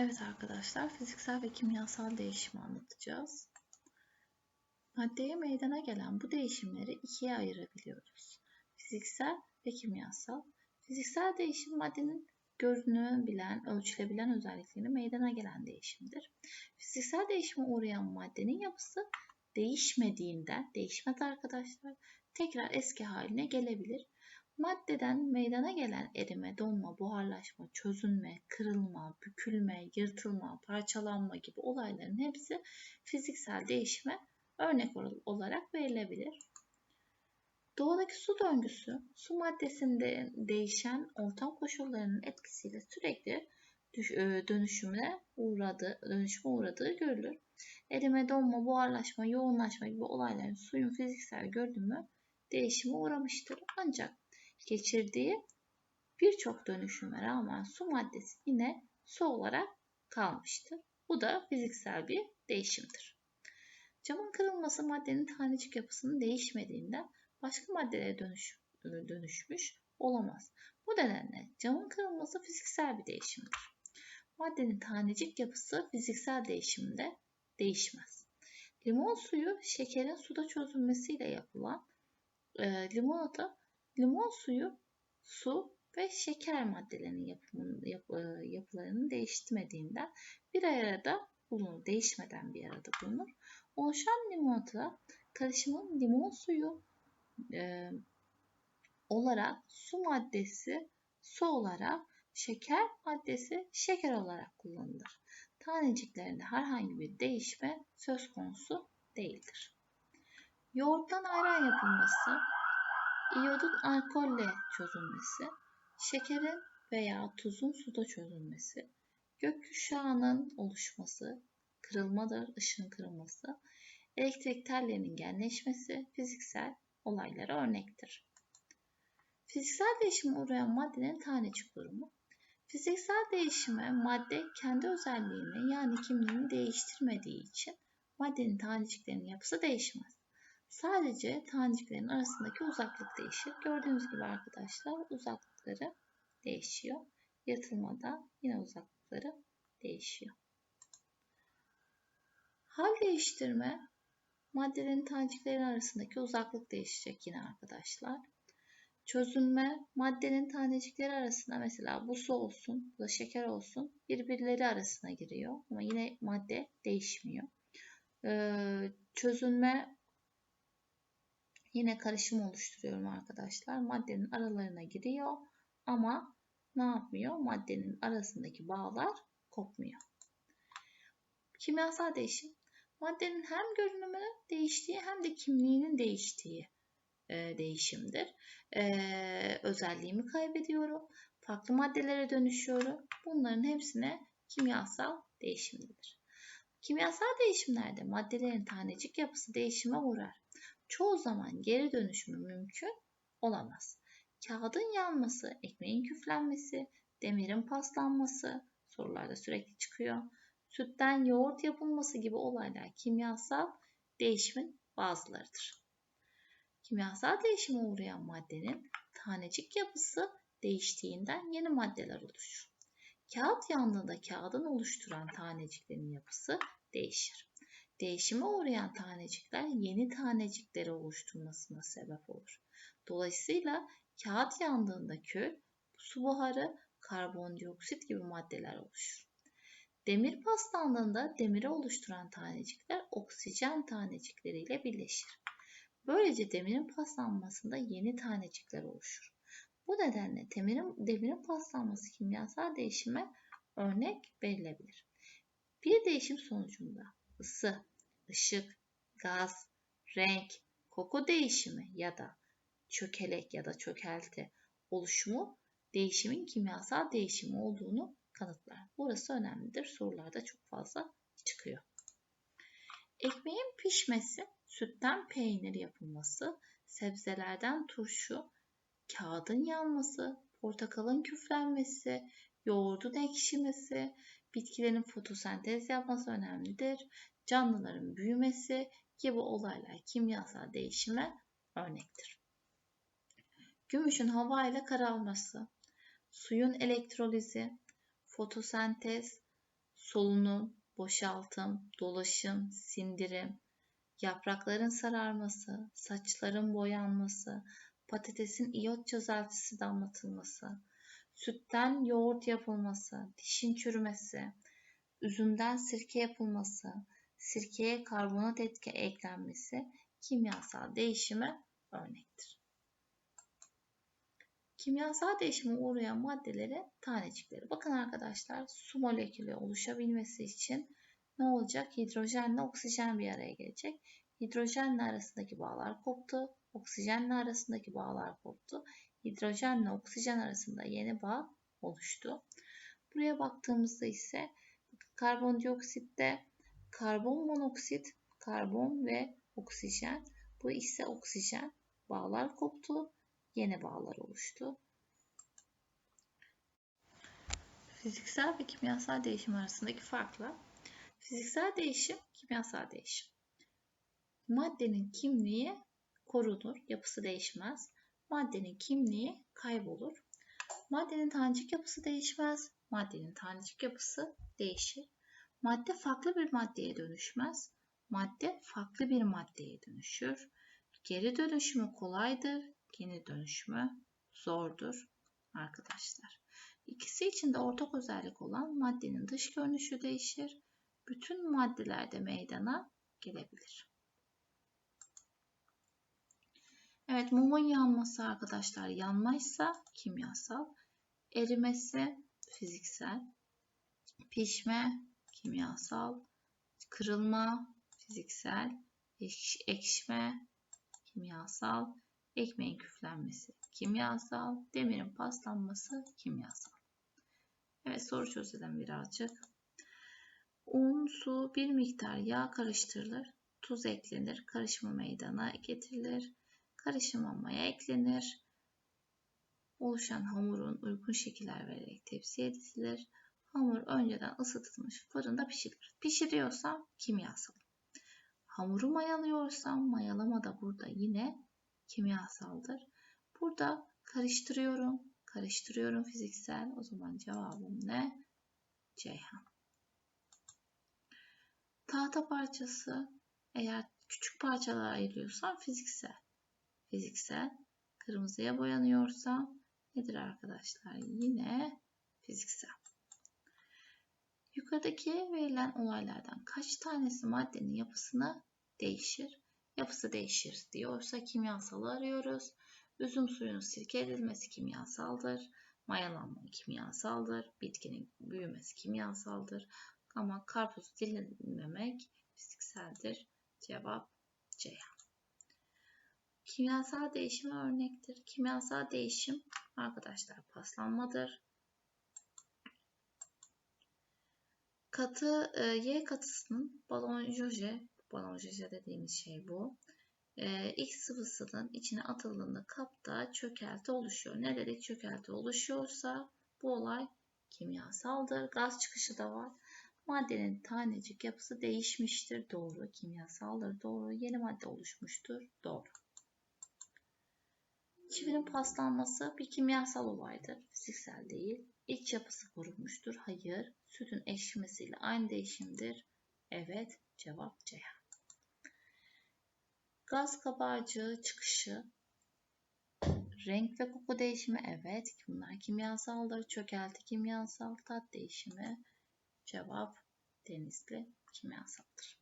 Evet arkadaşlar, fiziksel ve kimyasal değişimi anlatacağız. Maddeye meydana gelen bu değişimleri ikiye ayırabiliyoruz. Fiziksel ve kimyasal. Fiziksel değişim maddenin görünülebilen, ölçülebilen özelliklerini meydana gelen değişimdir. Fiziksel değişime uğrayan maddenin yapısı değişmediğinden, değişmez arkadaşlar, tekrar eski haline gelebilir. Maddeden meydana gelen erime, donma, buharlaşma, çözünme, kırılma, bükülme, yırtılma, parçalanma gibi olayların hepsi fiziksel değişime örnek olarak verilebilir. Doğadaki su döngüsü, su maddesinde değişen ortam koşullarının etkisiyle sürekli dönüşümüne uğradığı, dönüşüme uğradığı görülür. Erime, donma, buharlaşma, yoğunlaşma gibi olayların suyun fiziksel görünümü değişime uğramıştır. Ancak geçirdiği birçok dönüşüme rağmen su maddesi yine su olarak kalmıştır. Bu da fiziksel bir değişimdir. Camın kırılması maddenin tanecik yapısının değişmediğinden başka maddelere dönüş, dönüşmüş olamaz. Bu nedenle camın kırılması fiziksel bir değişimdir. Maddenin tanecik yapısı fiziksel değişimde değişmez. Limon suyu şekerin suda çözülmesiyle yapılan e, limonata Limon suyu, su ve şeker maddelerinin yapımın, yap, e, yapılarını değiştirmediğinden bir arada bulunur, değişmeden bir arada bulunur. Oluşan limonata karışımın limon suyu e, olarak su maddesi su olarak şeker maddesi şeker olarak kullanılır. Taneciklerinde herhangi bir değişme söz konusu değildir. Yoğurttan ayran yapılması İyodun alkolle çözülmesi, şekerin veya tuzun suda çözülmesi, gökkuşağının oluşması, kırılmadır, ışın kırılması, elektrik tellerinin genleşmesi fiziksel olaylara örnektir. Fiziksel değişime uğrayan maddenin tanecik durumu. Fiziksel değişime madde kendi özelliğini yani kimliğini değiştirmediği için maddenin taneciklerinin yapısı değişmez. Sadece taneciklerin arasındaki uzaklık değişir. Gördüğünüz gibi arkadaşlar uzaklıkları değişiyor. Yatılmada yine uzaklıkları değişiyor. Hal değiştirme maddelerin taneciklerin arasındaki uzaklık değişecek yine arkadaşlar. Çözünme maddenin tanecikleri arasında mesela bu su olsun, bu da şeker olsun birbirleri arasına giriyor ama yine madde değişmiyor. Ee, çözünme Yine karışım oluşturuyorum arkadaşlar. Maddenin aralarına giriyor ama ne yapmıyor? Maddenin arasındaki bağlar kopmuyor. Kimyasal değişim. Maddenin hem görünümü değiştiği hem de kimliğinin değiştiği e, değişimdir. E, özelliğimi kaybediyorum. Farklı maddelere dönüşüyorum. Bunların hepsine kimyasal değişimdir. Kimyasal değişimlerde maddelerin tanecik yapısı değişime uğrar çoğu zaman geri dönüşümü mümkün olamaz. Kağıdın yanması, ekmeğin küflenmesi, demirin paslanması sorularda sürekli çıkıyor. Sütten yoğurt yapılması gibi olaylar kimyasal değişimin bazılarıdır. Kimyasal değişime uğrayan maddenin tanecik yapısı değiştiğinden yeni maddeler oluşur. Kağıt yandığında kağıdın oluşturan taneciklerin yapısı değişir. Değişime uğrayan tanecikler yeni tanecikleri oluşturmasına sebep olur. Dolayısıyla kağıt yandığında kül, su buharı, karbondioksit gibi maddeler oluşur. Demir paslandığında demiri oluşturan tanecikler oksijen tanecikleriyle birleşir. Böylece demirin paslanmasında yeni tanecikler oluşur. Bu nedenle demirin, demirin paslanması kimyasal değişime örnek verilebilir. Bir değişim sonucunda ısı, ışık, gaz, renk, koku değişimi ya da çökelek ya da çökelti oluşumu değişimin kimyasal değişimi olduğunu kanıtlar. Burası önemlidir. Sorularda çok fazla çıkıyor. Ekmeğin pişmesi, sütten peynir yapılması, sebzelerden turşu, kağıdın yanması, portakalın küflenmesi, yoğurdun ekşimesi, bitkilerin fotosentez yapması önemlidir. Canlıların büyümesi gibi olaylar kimyasal değişime örnektir. Gümüşün hava ile kararması, suyun elektrolizi, fotosentez, solunum, boşaltım, dolaşım, sindirim, yaprakların sararması, saçların boyanması, patatesin iyot çözeltisi damlatılması, sütten yoğurt yapılması, dişin çürümesi, üzümden sirke yapılması, sirkeye karbonat etki eklenmesi kimyasal değişime örnektir. Kimyasal değişime uğrayan maddelerin tanecikleri. Bakın arkadaşlar su molekülü oluşabilmesi için ne olacak? Hidrojenle oksijen bir araya gelecek. Hidrojenle arasındaki bağlar koptu. Oksijenle arasındaki bağlar koptu. Hidrojenle oksijen arasında yeni bağ oluştu. Buraya baktığımızda ise karbondioksitte karbon monoksit, karbon ve oksijen. Bu ise oksijen. Bağlar koptu. Yeni bağlar oluştu. Fiziksel ve kimyasal değişim arasındaki farklar. Fiziksel değişim, kimyasal değişim. Maddenin kimliği korunur, yapısı değişmez. Maddenin kimliği kaybolur. Maddenin tanecik yapısı değişmez. Maddenin tanecik yapısı değişir. Madde farklı bir maddeye dönüşmez. Madde farklı bir maddeye dönüşür. Geri dönüşümü kolaydır. Yeni dönüşümü zordur arkadaşlar. İkisi için de ortak özellik olan maddenin dış görünüşü değişir. Bütün maddelerde meydana gelebilir. Evet mumun yanması arkadaşlar yanmaysa kimyasal, erimesi fiziksel, pişme kimyasal, kırılma fiziksel, ekşime kimyasal, ekmeğin küflenmesi kimyasal, demirin paslanması kimyasal. Evet soru çözelim birazcık. Un, su, bir miktar yağ karıştırılır, tuz eklenir, karışımı meydana getirilir, karışıma maya eklenir, oluşan hamurun uygun şekiller vererek tepsiye dizilir, hamur önceden ısıtılmış fırında pişirilir. Pişiriyorsam kimyasal. Hamuru mayalıyorsam mayalama da burada yine kimyasaldır. Burada karıştırıyorum. Karıştırıyorum fiziksel. O zaman cevabım ne? Ceyhan. Tahta parçası eğer küçük parçalara ayırıyorsam fiziksel. Fiziksel. Kırmızıya boyanıyorsa nedir arkadaşlar? Yine fiziksel. Yukarıdaki verilen olaylardan kaç tanesi maddenin yapısını değişir? Yapısı değişir diyorsa kimyasalı arıyoruz. Üzüm suyunun sirke edilmesi kimyasaldır. Mayalanma kimyasaldır. Bitkinin büyümesi kimyasaldır. Ama karpuzu dilimlemek fizikseldir. Cevap C. Kimyasal değişim örnektir. Kimyasal değişim arkadaşlar paslanmadır. Katı e, Y katısının balon joje, balon joje dediğimiz şey bu. E, X sıvısının içine atıldığında kapta çökelti oluşuyor. Ne dedik çökelti oluşuyorsa bu olay kimyasaldır. Gaz çıkışı da var. Maddenin tanecik yapısı değişmiştir. Doğru. Kimyasaldır. Doğru. Yeni madde oluşmuştur. Doğru. Çivinin paslanması bir kimyasal olaydır. Fiziksel değil. İç yapısı korunmuştur. Hayır. Sütün ekşimesiyle aynı değişimdir. Evet. Cevap C. Gaz kabarcığı çıkışı. Renk ve koku değişimi. Evet. Bunlar kimyasaldır. Çökelti kimyasal. Tat değişimi. Cevap denizli kimyasaldır.